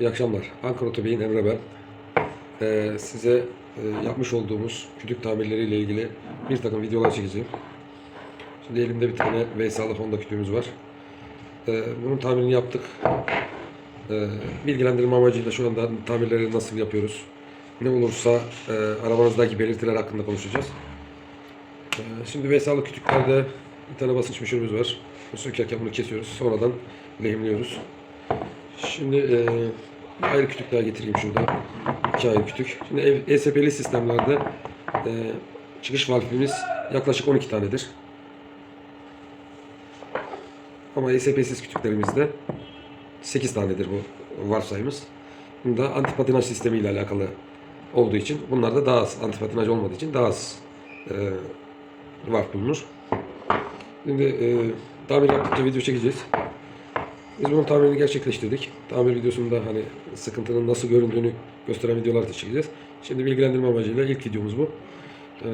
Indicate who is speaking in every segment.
Speaker 1: İyi akşamlar. Ankara Otobeyin Emre ben. Ee, size e, yapmış olduğumuz kütük tamirleriyle ilgili bir takım videolar çekeceğim. Şimdi elimde bir tane Veysal'lı Honda kütüğümüz var. Ee, bunun tamirini yaptık. Ee, bilgilendirme amacıyla şu anda tamirleri nasıl yapıyoruz? Ne olursa e, arabanızdaki belirtiler hakkında konuşacağız. Ee, şimdi Veysal'lı kütüklerde bir tane basınç müşürümüz var. Sökerken bunu kesiyoruz. Sonradan lehimliyoruz. Şimdi e, ayrı kütük daha getireyim şurada. İki ayrı kütük. Şimdi ESP'li sistemlerde e, çıkış valfimiz yaklaşık 12 tanedir. Ama ESP'siz kütüklerimizde 8 tanedir bu valf sayımız. Bunda antipatinaj sistemi ile alakalı olduğu için bunlarda daha az antipatinaj olmadığı için daha az e, valf bulunur. Şimdi e, tamir yaptıkça video çekeceğiz. Biz bunun tamirini gerçekleştirdik. Tamir videosunda hani sıkıntının nasıl göründüğünü gösteren videolar da çekeceğiz. Şimdi bilgilendirme amacıyla ilk videomuz bu. Ee,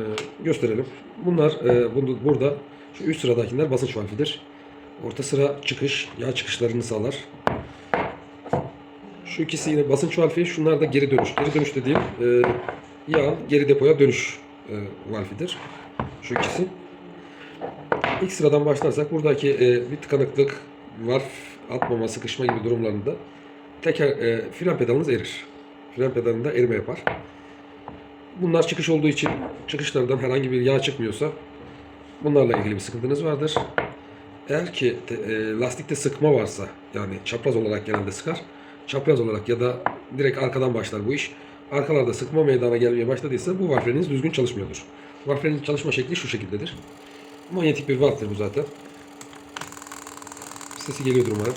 Speaker 1: gösterelim. Bunlar e, bunu, burada şu üst sıradakiler basınç valfidir. Orta sıra çıkış, yağ çıkışlarını sağlar. Şu ikisi yine basınç valfi, şunlar da geri dönüş. Geri dönüş dediğim e, yağın geri depoya dönüş e, valfidir. Şu ikisi. İlk sıradan başlarsak buradaki e, bir tıkanıklık, varf atmama, sıkışma gibi durumlarında teker e, fren pedalınız erir. Fren pedalında erime yapar. Bunlar çıkış olduğu için çıkışlardan herhangi bir yağ çıkmıyorsa bunlarla ilgili bir sıkıntınız vardır. Eğer ki te- e, lastikte sıkma varsa yani çapraz olarak genelde sıkar. Çapraz olarak ya da direkt arkadan başlar bu iş. Arkalarda sıkma meydana gelmeye başladıysa bu valfleriniz düzgün çalışmıyordur. Valflerin çalışma şekli şu şekildedir. Manyetik bir valftır bu zaten. Sesi geliyordur umarım.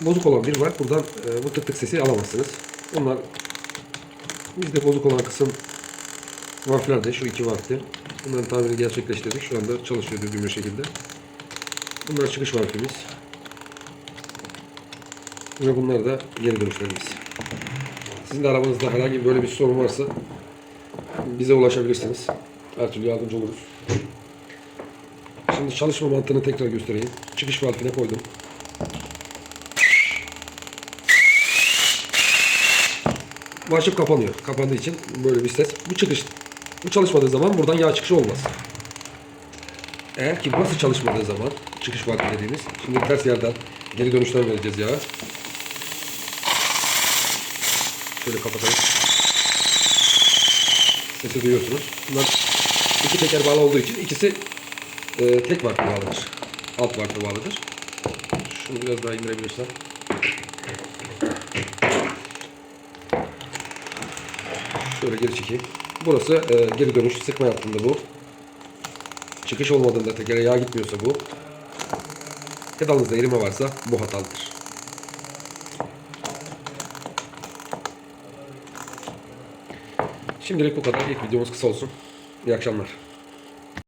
Speaker 1: Bozuk olan bir var. Buradan e, bu tık tık sesi alamazsınız. Bunlar bizde bozuk olan kısım valfler de şu iki valfti. Bunların tamirini gerçekleştirdik. Şu anda çalışıyor düzgün bir şekilde. Bunlar çıkış valfimiz. Ve bunlar da geri dönüşlerimiz. Sizin de arabanızda herhangi böyle bir sorun varsa bize ulaşabilirsiniz. Her türlü yardımcı oluruz. Şimdi çalışma mantığını tekrar göstereyim. Çıkış valfine koydum. Bu kapanıyor. Kapandığı için böyle bir ses. Bu çıkış. Bu çalışmadığı zaman buradan yağ çıkışı olmaz. Eğer ki burası çalışmadığı zaman çıkış valfi dediğimiz. Şimdi ters yerden geri dönüşten vereceğiz yağı. Şöyle kapatalım. Sesi duyuyorsunuz. Bunlar iki teker bağlı olduğu için ikisi e, tek varpa bağlıdır. Alt varpa bağlıdır. Şunu biraz daha indirebilirsem. Şöyle geri çekeyim. Burası e, geri dönüş sıkma yaptığında bu. Çıkış olmadığında tekere yağ gitmiyorsa bu. Pedalınızda erime varsa bu hatalıdır. Şimdilik bu kadar. İlk videomuz kısa olsun. İyi akşamlar.